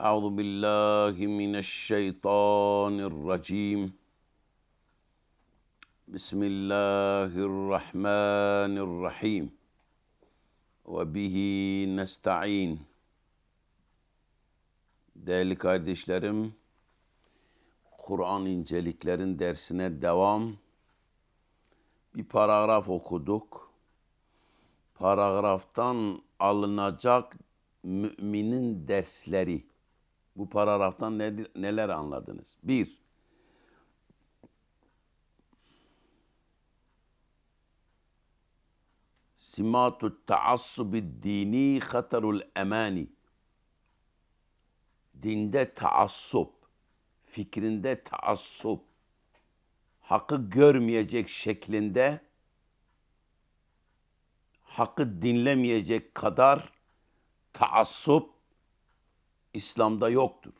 أعوذ بالله من الشيطان الرجيم بسم الله الرحمن الرحيم وبه نستعين Değerli kardeşlerim, Kur'an inceliklerin dersine devam. Bir paragraf okuduk. Paragraftan alınacak müminin dersleri. bu paragraftan ne, neler anladınız? Bir, simatu taassubi dini hatarul emani. Dinde taassup, fikrinde taassup, hakkı görmeyecek şeklinde, hakkı dinlemeyecek kadar taassup İslam'da yoktur.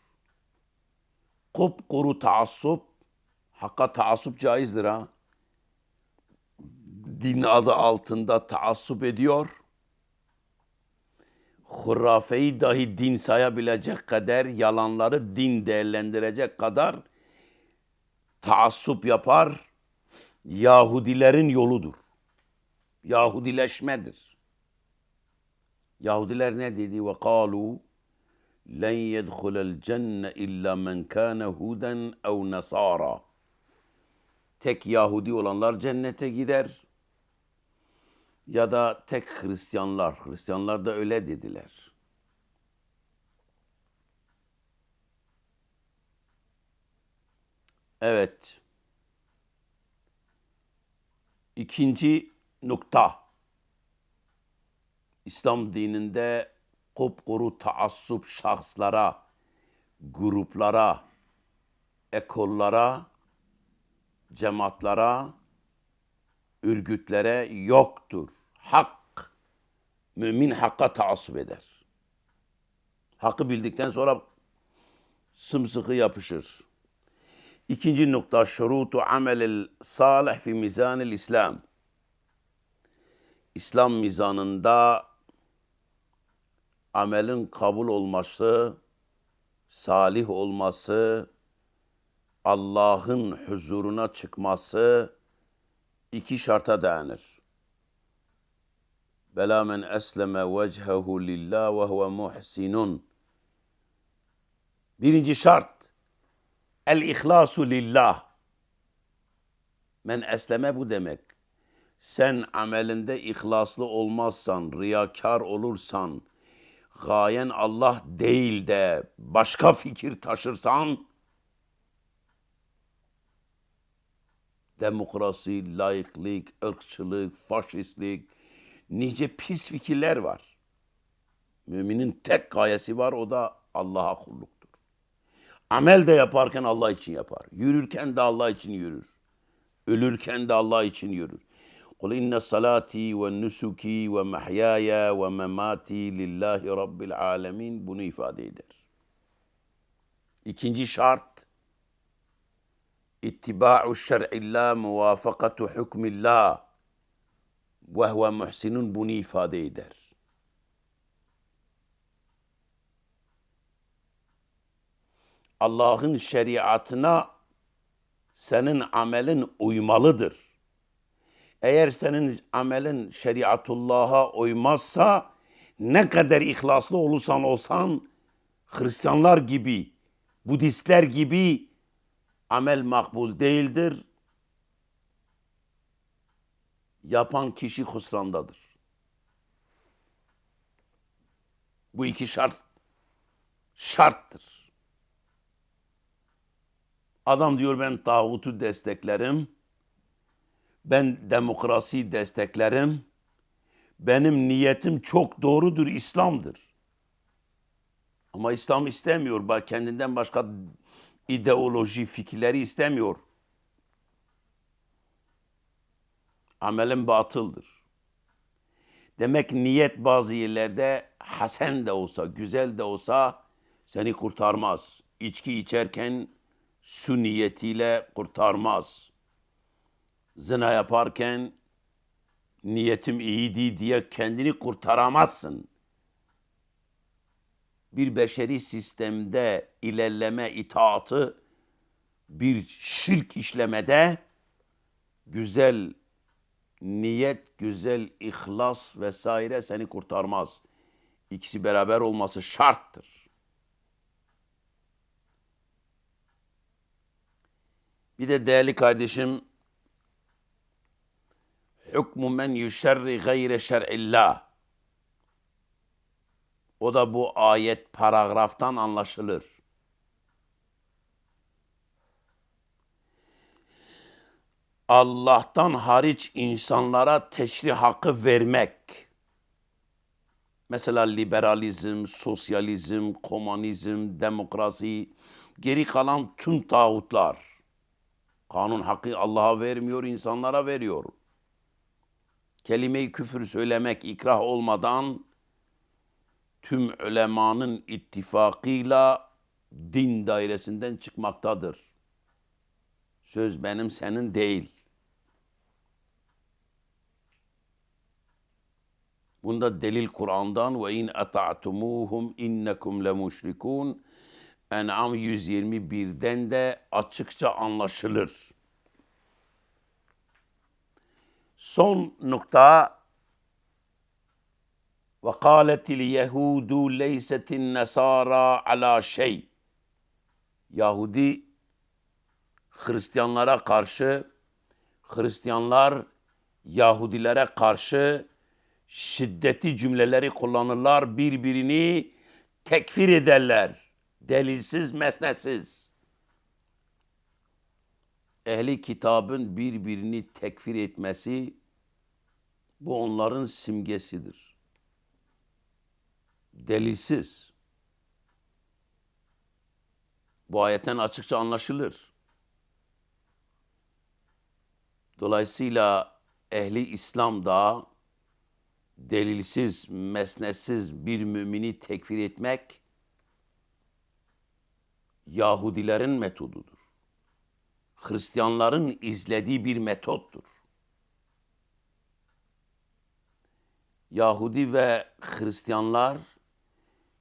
Kupkuru taassup, hakka taassup caizdir ha. Din adı altında taassup ediyor. Hurafeyi dahi din sayabilecek kadar, yalanları din değerlendirecek kadar taassup yapar. Yahudilerin yoludur. Yahudileşmedir. Yahudiler ne dedi? Ve kalu len yedhulel cenne illa men kâne huden ev nasara. Tek Yahudi olanlar cennete gider. Ya da tek Hristiyanlar. Hristiyanlar da öyle dediler. Evet. İkinci nokta. İslam dininde kupkuru taassup şahslara, gruplara, ekollara, cemaatlara, örgütlere yoktur. Hak, mümin hakka taassup eder. Hakkı bildikten sonra sımsıkı yapışır. İkinci nokta şurutu amelil salih fi mizanil İslam. İslam mizanında amelin kabul olması, salih olması, Allah'ın huzuruna çıkması iki şarta dayanır. Bela men esleme vechehu lillah ve huve muhsinun. Birinci şart, el ihlasu lillah. Men esleme bu demek. Sen amelinde ihlaslı olmazsan, riyakar olursan, gayen Allah değil de başka fikir taşırsan demokrasi, layıklık, ırkçılık, faşistlik nice pis fikirler var. Müminin tek gayesi var o da Allah'a kulluktur. Amel de yaparken Allah için yapar. Yürürken de Allah için yürür. Ölürken de Allah için yürür. Kul inne salati ve nusuki ve mahyaya ve memati lillahi rabbil alemin bunu ifade eder. İkinci şart ittiba'u şer'illah muvafakatu hükmillah ve huve muhsinun bunu ifade eder. Allah'ın şeriatına senin amelin uymalıdır. Eğer senin amelin şeriatullah'a uymazsa ne kadar ihlaslı olursan olsan Hristiyanlar gibi, Budistler gibi amel makbul değildir. Yapan kişi husrandadır. Bu iki şart şarttır. Adam diyor ben tağutu desteklerim. Ben demokrasi desteklerim. Benim niyetim çok doğrudur, İslam'dır. Ama İslam istemiyor. Kendinden başka ideoloji, fikirleri istemiyor. Amelin batıldır. Demek niyet bazı yerlerde hasen de olsa, güzel de olsa seni kurtarmaz. İçki içerken su niyetiyle kurtarmaz. Zina yaparken niyetim iyiydi diye kendini kurtaramazsın. bir beşeri sistemde ilerleme itaatı bir şirk işlemede güzel niyet, güzel ihlas vesaire seni kurtarmaz. İkisi beraber olması şarttır. Bir de değerli kardeşim hükmü men yüşerri gayre şer'illah. O da bu ayet paragraftan anlaşılır. Allah'tan hariç insanlara teşri hakkı vermek. Mesela liberalizm, sosyalizm, komünizm, demokrasi, geri kalan tüm tağutlar. Kanun hakkı Allah'a vermiyor, insanlara veriyor. Kelime-i küfür söylemek ikrah olmadan tüm ulemanın ittifakıyla din dairesinden çıkmaktadır. Söz benim senin değil. Bunda delil Kur'an'dan ve in ata'tumuhum innekum lemuşrikun En'am 121'den de açıkça anlaşılır. Son nokta ve kâletil yehudu leysetin nesara ala şey. Yahudi Hristiyanlara karşı, Hristiyanlar Yahudilere karşı şiddetli cümleleri kullanırlar, birbirini tekfir ederler. Delilsiz, mesnetsiz. Ehli kitabın birbirini tekfir etmesi bu onların simgesidir. Delilsiz. Bu ayetten açıkça anlaşılır. Dolayısıyla ehli İslam'da delilsiz, mesnetsiz bir mümini tekfir etmek Yahudilerin metodudur. Hristiyanların izlediği bir metottur. Yahudi ve Hristiyanlar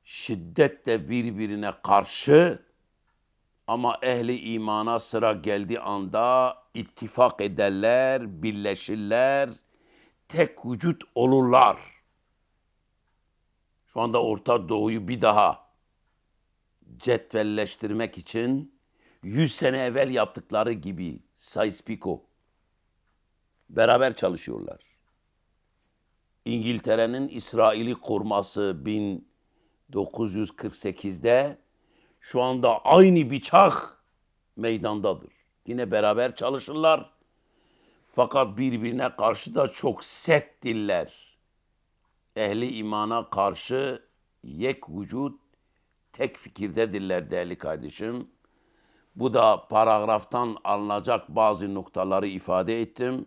şiddetle birbirine karşı ama ehli imana sıra geldiği anda ittifak ederler, birleşirler, tek vücut olurlar. Şu anda Orta Doğu'yu bir daha cetvelleştirmek için 100 sene evvel yaptıkları gibi Sykes-Picot beraber çalışıyorlar. İngiltere'nin İsrail'i kurması 1948'de şu anda aynı bıçak meydandadır. Yine beraber çalışırlar. Fakat birbirine karşı da çok sert diller. Ehli imana karşı yek vücut tek fikirdedirler değerli kardeşim. Bu da paragraftan alınacak bazı noktaları ifade ettim.